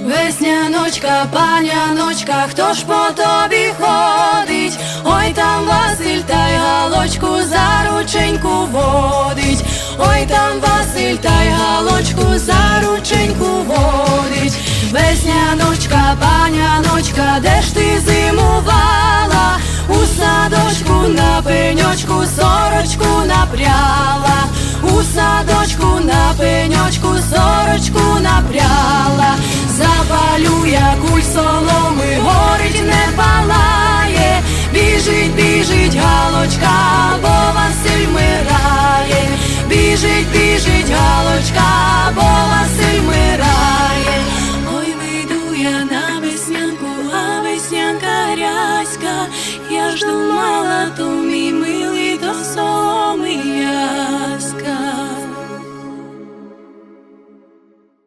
Весняночка, паняночка, хто ж по тобі ходить? Ой там Василь та й галочку за рученьку водить. Ой там Василь та й галочку за рученьку водить. Весняночка, паняночка, де ж ти зимувала? У садочку на пеньочку сорочку Кущ соломи горить, не палає, біжить, біжить галочка, бо Василь мирає, біжить, біжить галочка, бо Василь мирає, ой, вийду я на веснянку, а веснянка рязька.